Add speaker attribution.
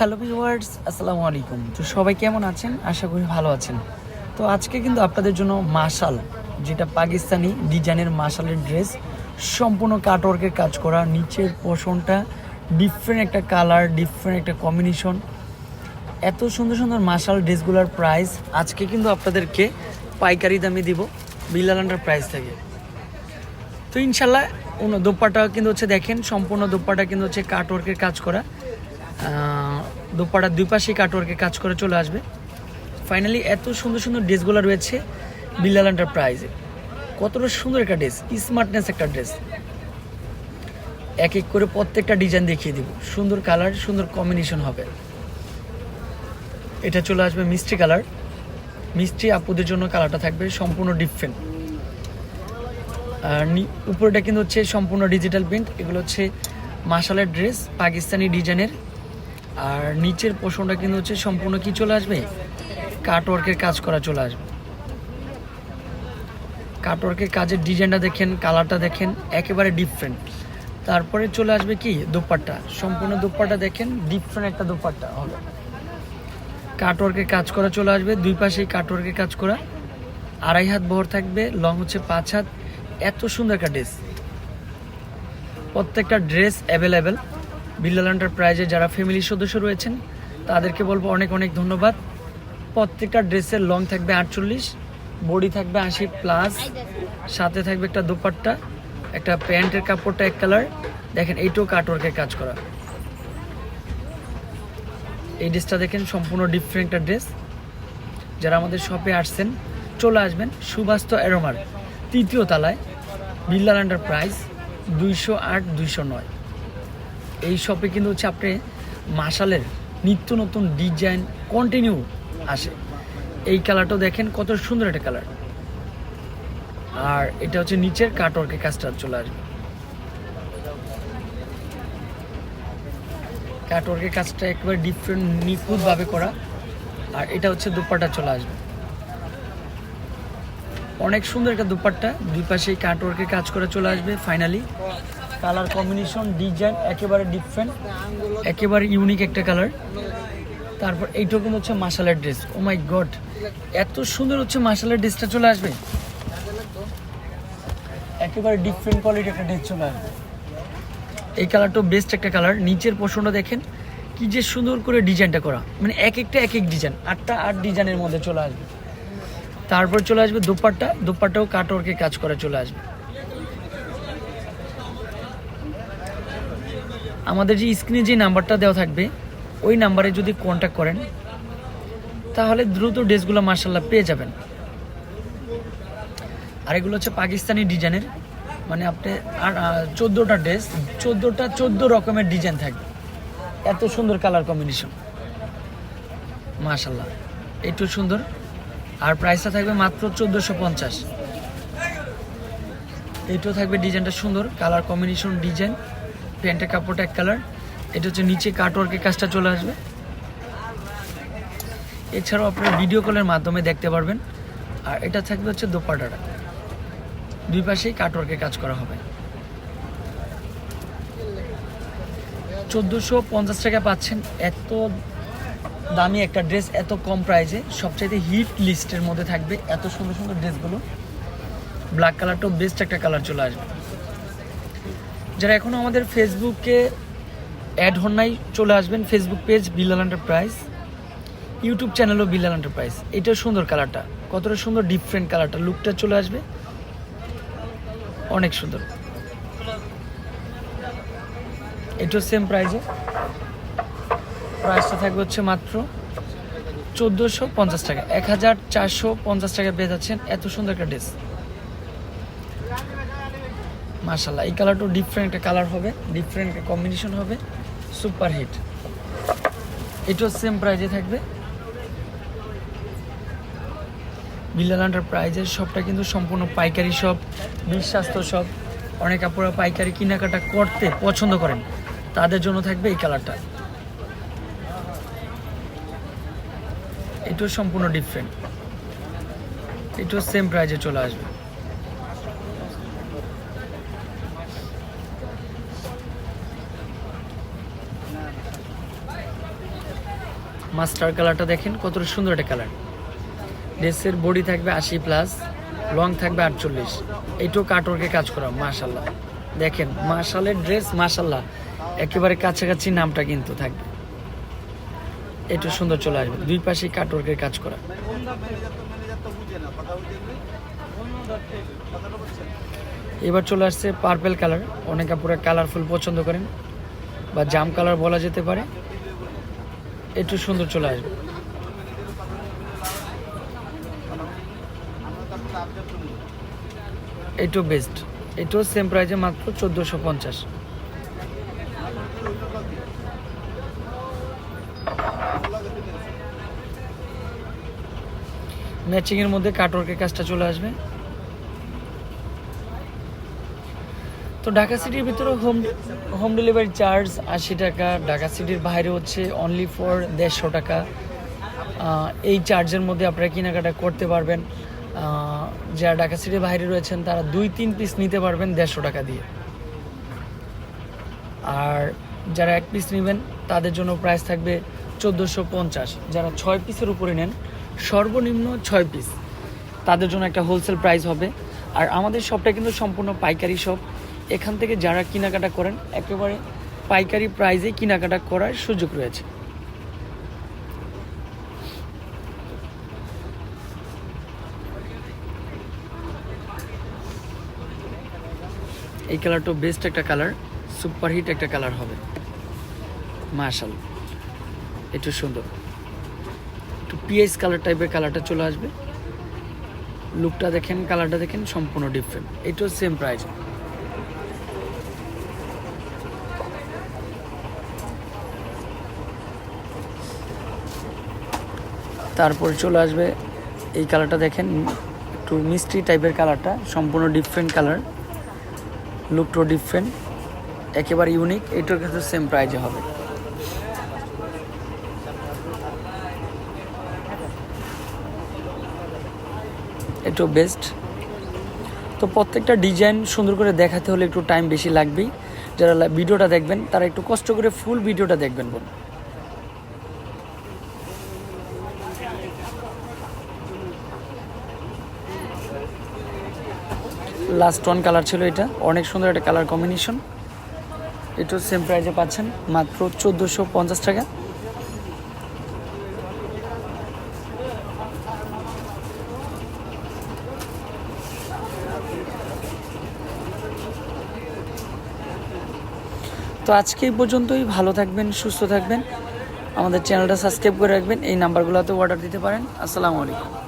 Speaker 1: Hello viewers, আসসালামু আলাইকুম। তো সবাই কেমন আছেন? আশা করি ভালো আছেন। তো আজকে কিন্তু আপনাদের জন্য মাশাল, যেটা পাকিস্তানি ডিজাইনের মাশালের ড্রেস, সম্পূর্ণ কাটওয়ার্কের কাজ করা, নিচের পোষণটা ডিফারেন্ট একটা কালার ডিফারেন্ট একটা কম্বিনেশন এত সুন্দর সুন্দর মাশাল ড্রেসগুলোর প্রাইস আজকে কিন্তু আপনাদেরকে পাইকারি দামে দিব বিল্লালান্ডার প্রাইস থেকে। তো ইনশাল্লাহ দোপাটা কিন্তু হচ্ছে দেখেন, সম্পূর্ণ দোপাটা কিন্তু হচ্ছে কাটওয়ার্কের কাজ করা। দোপাটার দুই পাশে কাটওয়ার্কের কাজ করে চলে আসবে। ফাইনালি এত সুন্দর সুন্দর ড্রেসগুলো রয়েছে বিল্লাল এন্টারপ্রাইজে কতটা সুন্দর একটা ড্রেস স্মার্টনেস একটা ড্রেস। এক এক করে প্রত্যেকটা ডিজাইন দেখিয়ে দিব। সুন্দর কালার সুন্দর কম্বিনেশন হবে। এটা চলে আসবে মিষ্টি কালার মিষ্টি আপুদের জন্য কালারটা থাকবে সম্পূর্ণ ডিফারেন্ট আর উপরেটা কিন্তু হচ্ছে সম্পূর্ণ ডিজিটাল প্রিন্ট এগুলো হচ্ছে মাসালের ড্রেস পাকিস্তানি ডিজাইনের আর নিচের পোষণটা কিন্তু হচ্ছে সম্পূর্ণ কি চলে আসবে? কাটওয়ার্কের কাজ করা চলে আসবে। কাটওয়ার্কের কাজের ডিজাইনটা দেখেন কালারটা দেখেন, একেবারে ডিফারেন্ট তারপরে চলে আসবে কি? দোপাট্টা। সম্পূর্ণ দোপাট্টা দেখেন ডিফারেন্ট একটা দোপাট্টা হবে। কাটওয়ার্কের কাজ করা চলে আসবে, দুই পাশেই কাটওয়ার্কের কাজ করা। আড়াই হাত বহর থাকবে লং হচ্ছে পাঁচ হাত। এত সুন্দর একটা ড্রেস প্রত্যেকটা ড্রেস অ্যাভেলেবেল বিল্লাল এন্টারপ্রাইজে যারা ফ্যামিলির সদস্য রয়েছেন, তাদেরকে বলব অনেক অনেক ধন্যবাদ। প্রত্যেকটা ড্রেসের লং থাকবে আটচল্লিশ, বডি থাকবে আশি প্লাস সাথে থাকবে একটা দোপাট্টা, একটা প্যান্টের কাপড়টা এক কালার দেখেন এইটাও কাটওয়ার্কের কাজ করা। এই ড্রেসটা দেখেন, সম্পূর্ণ ডিফারেন্ট একটা ড্রেস যারা আমাদের শপে আসছেন, চলে আসবেন সুবাস্ত অ্যারোমার, তৃতীয় তলায়, বিল্লাল এন্টারপ্রাইজ, দুইশো আট, দুইশো নয়। এই শপে কিন্তু হচ্ছে আপনি মাসালের নিত্য নতুন ডিজাইন কন্টিনিউ আসে। এই কালারটাও দেখেন, কত সুন্দর একটা কালার আর এটা হচ্ছে নিচের কাটওয়ার্কের কাজটা চলে আসবে। কাটওয়ার্কের কাজটা একেবারে ডিফারেন্ট নিখুঁতভাবে করা। আর এটা হচ্ছে দুপাট্টা চলে আসবে। অনেক সুন্দর একটা দুপাট্টা। দুই পাশে কাটওয়ার্কের কাজ করে চলে আসবে ফাইনালি কালার কম্বিনেশন, ডিজাইন একেবারে ডিফারেন্ট একেবারে ইউনিক একটা কালার। তারপর এইটাও কিন্তু হচ্ছে মাসালের ড্রেস ও মাই গড এত সুন্দর হচ্ছে মাসালের ড্রেসটা চলে আসবে। একেবারে ডিফারেন্ট কোয়ালিটি একটা ড্রেস চলে আসবে। এই কালারটাও বেস্ট একটা কালার। নিচের পোষণটা দেখেন, কি যে সুন্দর করে ডিজাইনটা করা। মানে এক একটা এক এক ডিজাইন, আটটা আট ডিজাইনের মধ্যে চলে আসবে। তারপর চলে আসবে দোপাট্টা। দোপাট্টাও কাটওয়ার্কে কাজ করে চলে আসবে। আমাদের যে স্ক্রিনে যে নাম্বারটা দেওয়া থাকবে, ওই নাম্বারে যদি কন্ট্যাক্ট করেন, তাহলে দ্রুত ড্রেসগুলো মার্শাল্লাহ পেয়ে যাবেন। আর এগুলো হচ্ছে পাকিস্তানি ডিজাইনের মানে আপনি আর চোদ্দোটা ড্রেস, চোদ্দোটা, চোদ্দ রকমের ডিজাইন থাকবে। এত সুন্দর কালার কম্বিনেশন মাশাল্লাহ একটু সুন্দর। আর প্রাইসটা থাকবে মাত্র চোদ্দোশো পঞ্চাশ। এইটাও থাকবে ডিজাইনটা সুন্দর কালার কম্বিনেশন ডিজাইন। প্যান্টের কাপড়টা এক কালার। এটা হচ্ছে নিচে কাটওয়ার্কের কাজটা চলে আসবে। এছাড়াও আপনারা ভিডিও কলের মাধ্যমে দেখতে পারবেন। আর এটা থাকবে হচ্ছে দোপাটাটা দুই পাশেই কাটওয়ার্কের কাজ করা হবে। চোদ্দোশো পঞ্চাশ টাকা পাচ্ছেন। এত দামি একটা ড্রেস এত কম প্রাইসে সবচাইতে হিট লিস্টের মধ্যে থাকবে এত সুন্দর সুন্দর ড্রেসগুলো ব্ল্যাক কালারটাও বেস্ট একটা কালার চলে আসবে। যারা এখনও আমাদের ফেসবুকে অ্যাড হন নাই, চলে আসবেন Facebook page Billal enterprise YouTube চ্যানেলও Billal enterprise এটাও সুন্দর কালারটা কতটা সুন্দর ডিফারেন্ট কালারটা লুকটা চলে আসবে। অনেক সুন্দর। এটাও সেম প্রাইজে প্রাইসটা থাকবে হচ্ছে মাত্র চোদ্দোশো পঞ্চাশ টাকা। এক হাজার চারশো পঞ্চাশ টাকা পেয়ে যাচ্ছেন। এত সুন্দর একটা ড্রেস মার্শাল্লাহ এই কালারটাও ডিফারেন্ট কালার হবে ডিফারেন্ট কম্বিনেশন হবে সুপার হিট এটাও সেম প্রাইজে থাকবে। বিল্লাল এন্টারপ্রাইজের শপটা কিন্তু সম্পূর্ণ পাইকারি শপ বিশ্বাস্ত শপ অনেক আপুরা পাইকারি কেনাকাটা করতে পছন্দ করেন। তাদের জন্য থাকবে এই কালারটা এটাও সম্পূর্ণ ডিফারেন্ট এটাও সেম প্রাইজে চলে আসবে। মাস্টার কালারটা দেখেন কতটা সুন্দর একটা কালার। ড্রেসের বডি থাকবে আশি প্লাস, লং থাকবে আটচল্লিশ। এইটাও কাটওয়ার্কে কাজ করা মাশাল্লাহ দেখেন মাশালের ড্রেস মাশাল্লাহ একেবারে কাছাকাছি নামটা কিন্তু থাকবে। এটা সুন্দর চলে আসবে, দুই পাশে কাটওয়ার্কের কাজ করা। এবার চলে আসছে পার্পেল কালার অনেকে পুরো কালারফুল পছন্দ করেন, বা জাম কালার বলা যেতে পারে। একটু সুন্দর চলে আসবে। এটাও বেস্ট এটাও সেম প্রাইজে মাত্র চোদ্দোশো পঞ্চাশ। ম্যাচিংয়ের মধ্যে কাটওয়ার্কের কাজটা চলে আসবে। তো ঢাকা সিটির ভিতরে হোম হোম ডেলিভারি চার্জ আশি টাকা, ঢাকা সিটির বাইরে হচ্ছে অনলি ফর দেড়শো টাকা। এই চার্জের মধ্যে আপনারা কেনাকাটা করতে পারবেন। যারা ঢাকা সিটির বাইরে রয়েছেন, তারা দুই তিন পিস নিতে পারবেন দেড়শো টাকা দিয়ে। আর যারা এক পিস নেবেন, তাদের জন্য প্রাইস থাকবে চোদ্দোশো পঞ্চাশ। যারা ছয় পিসের উপরে নেন, সর্বনিম্ন ছয় পিস তাদের জন্য একটা হোলসেল প্রাইস হবে। আর আমাদের শপটা কিন্তু সম্পূর্ণ পাইকারি শপ এখান থেকে যারা কেনাকাটা করেন, একেবারে পাইকারি প্রাইসে কেনাকাটা করার সুযোগ রয়েছে। এই কালারটা বেস্ট একটা কালার সুপার হিট একটা কালার হবে। মার্শাল একটু সুন্দর। একটু পিএস কালার টাইপের কালারটা চলে আসবে। লুকটা দেখেন কালারটা দেখেন, সম্পূর্ণ ডিফারেন্ট এটাও সেম প্রাইস তারপর চলে আসবে এই কালারটা দেখেন, একটু মিষ্টি টাইপের কালারটা সম্পূর্ণ ডিফারেন্ট কালার লুকটাও ডিফারেন্ট একেবারে ইউনিক এটার কিন্তু সেম প্রাইজে হবে। এটাও বেস্ট তো প্রত্যেকটা ডিজাইন সুন্দর করে দেখাতে হলে একটু টাইম বেশি লাগবেই। যারা ভিডিওটা দেখবেন, তারা একটু কষ্ট করে ফুল ভিডিওটা দেখবেন বোন লাস্ট ওয়ান কালার ছিল এটা। অনেক সুন্দর একটা কালার কম্বিনেশন এটাও সেম প্রাইজে পাচ্ছেন, মাত্র চোদ্দোশো পঞ্চাশ টাকা। তো আজকে এই পর্যন্তই, ভালো থাকবেন, সুস্থ থাকবেন। আমাদের চ্যানেলটা সাবস্ক্রাইব করে রাখবেন, এই নাম্বারগুলোতে অর্ডার দিতে পারেন। আসসালামু আলাইকুম।